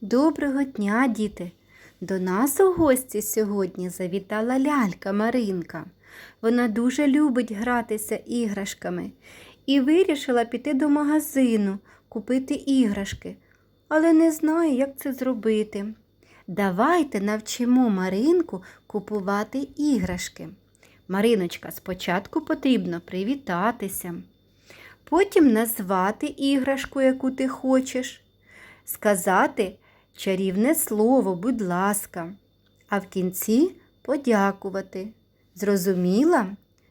Доброго дня, діти! До нас у гості сьогодні завітала лялька Маринка. Вона дуже любить гратися іграшками і вирішила піти до магазину купити іграшки, але не знає, як це зробити. Давайте навчимо Маринку купувати іграшки. Мариночка, спочатку потрібно привітатися, потім назвати іграшку, яку ти хочеш сказати чарівне слово, будь ласка, а в кінці подякувати. Зрозуміла?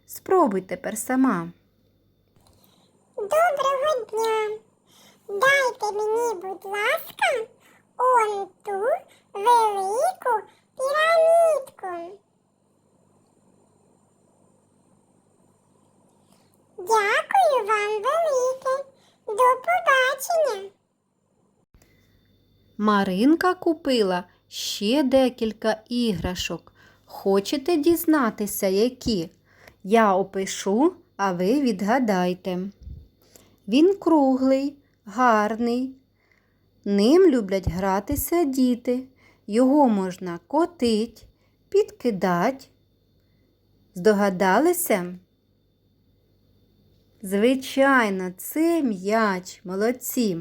Спробуй тепер сама. Доброго дня. Дайте мені, будь ласка, он ту велику пірамідку. Дякую вам велике. До побачення. Маринка купила ще декілька іграшок. Хочете дізнатися, які? Я опишу, а ви відгадайте. Він круглий, гарний. Ним люблять гратися діти. Його можна котить, підкидать. Здогадалися? Звичайно, це м'яч, молодці.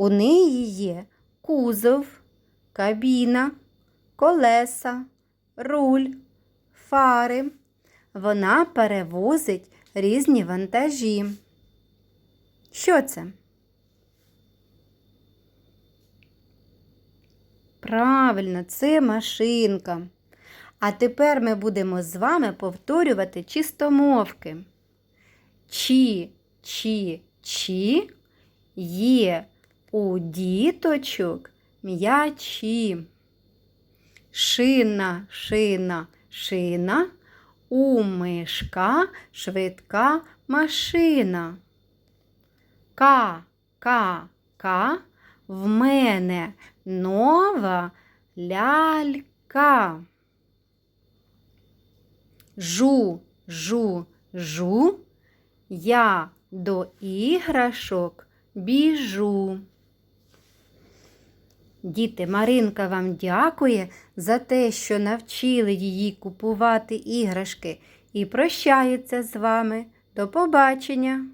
У неї є кузов, кабіна, колеса, руль, фари. Вона перевозить різні вантажі. Що це? Правильно, це машинка. А тепер ми будемо з вами повторювати чистомовки. Чі, чі, чі є у діточок м'ячі. Шина, шина, шина, у мишка швидка машина. Ка, ка, ка, в мене нова лялька. Жу, жу, жу, я до іграшок біжу. Діти, Маринка вам дякує за те, що навчили її купувати іграшки і прощається з вами. До побачення!